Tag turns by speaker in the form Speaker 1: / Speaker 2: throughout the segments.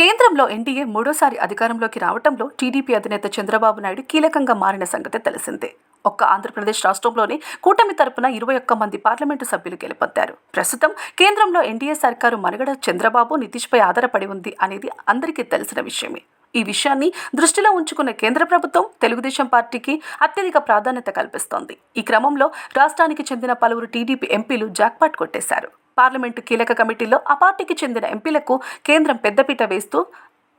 Speaker 1: కేంద్రంలో ఎన్డీఏ మూడోసారి అధికారంలోకి రావడంలో టీడీపీ అధినేత చంద్రబాబు నాయుడు కీలకంగా మారిన సంగతి తెలిసిందే. ఒక్క ఆంధ్రప్రదేశ్ రాష్ట్రంలోనే కూటమి తరపున ఇరవై ఒక్క మంది పార్లమెంటు సభ్యులు గెలుపొందారు. ప్రస్తుతం కేంద్రంలో ఎన్డీఏ సర్కారు మనుగడ చంద్రబాబు నితీష్పై ఆధారపడి ఉంది అనేది అందరికీ తెలిసిన విషయమే. ఈ విషయాన్ని దృష్టిలో ఉంచుకున్న కేంద్ర ప్రభుత్వం తెలుగుదేశం పార్టీకి అత్యధిక ప్రాధాన్యత కల్పిస్తోంది. ఈ క్రమంలో రాష్ట్రానికి చెందిన పలువురు టీడీపీ ఎంపీలు జాక్పాట్ కొట్టేశారు. పార్లమెంటు కీలక కమిటీలో ఆ పార్టీకి చెందిన ఎంపీలకు కేంద్రం పెద్దపీట వేస్తూ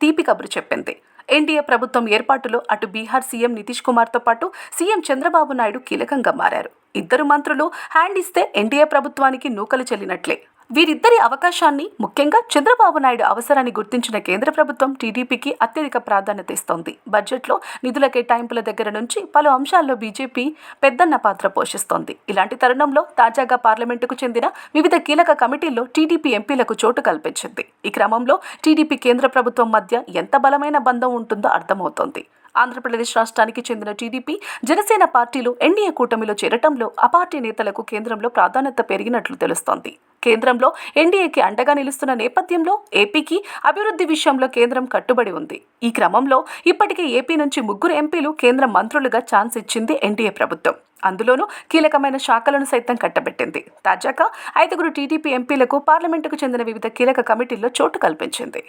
Speaker 1: తీపి కబురు చెప్పింది. ఎన్డీఏ ప్రభుత్వం ఏర్పాటులో అటు బీహార్ సీఎం నితీష్ కుమార్తో పాటు సీఎం చంద్రబాబు నాయుడు కీలకంగా మారారు. ఇద్దరు మంత్రులు హ్యాండ్ ఇస్తే ఎన్డీఏ ప్రభుత్వానికి నూకలు చెల్లినట్లే. వీరిద్దరి అవకాశాన్ని ముఖ్యంగా చంద్రబాబు నాయుడు అవసరాన్ని గుర్తించిన కేంద్ర ప్రభుత్వం టీడీపీకి అత్యధిక ప్రాధాన్యత ఇస్తోంది. బడ్జెట్లో నిధుల కేటాయింపుల దగ్గర నుంచి పలు అంశాల్లో బీజేపీ పెద్దన్న పాత్ర పోషిస్తోంది. ఇలాంటి తరుణంలో తాజాగా పార్లమెంటుకు చెందిన వివిధ కీలక కమిటీల్లో టీడీపీ ఎంపీలకు చోటు కల్పించింది. ఈ క్రమంలో టీడీపీ కేంద్ర ప్రభుత్వం మధ్య ఎంత బలమైన బంధం ఉంటుందో అర్థమవుతోంది. ఆంధ్రప్రదేశ్ రాష్ట్రానికి చెందిన టీడీపీ జనసేన పార్టీలు ఎన్డీఏ కూటమిలో చేరటంలో ఆ పార్టీ నేతలకు కేంద్రంలో ప్రాధాన్యత పెరిగినట్లు తెలుస్తోంది. కేంద్రంలో ఎన్డీఏకి అండగా నిలుస్తున్న నేపథ్యంలో ఏపీకి అభివృద్ధి విషయంలో కేంద్రం కట్టుబడి ఉంది. ఈ క్రమంలో ఇప్పటికే ఏపీ నుంచి ముగ్గురు ఎంపీలు కేంద్ర మంత్రులుగా ఛాన్స్ ఇచ్చింది ఎన్డీఏ ప్రభుత్వం. అందులోనూ కీలకమైన శాఖలను సైతం కట్టబెట్టింది. తాజాగా ఐదుగురు టీడీపీ ఎంపీలకు పార్లమెంటుకు చెందిన వివిధ కీలక కమిటీల్లో చోటు కల్పించింది.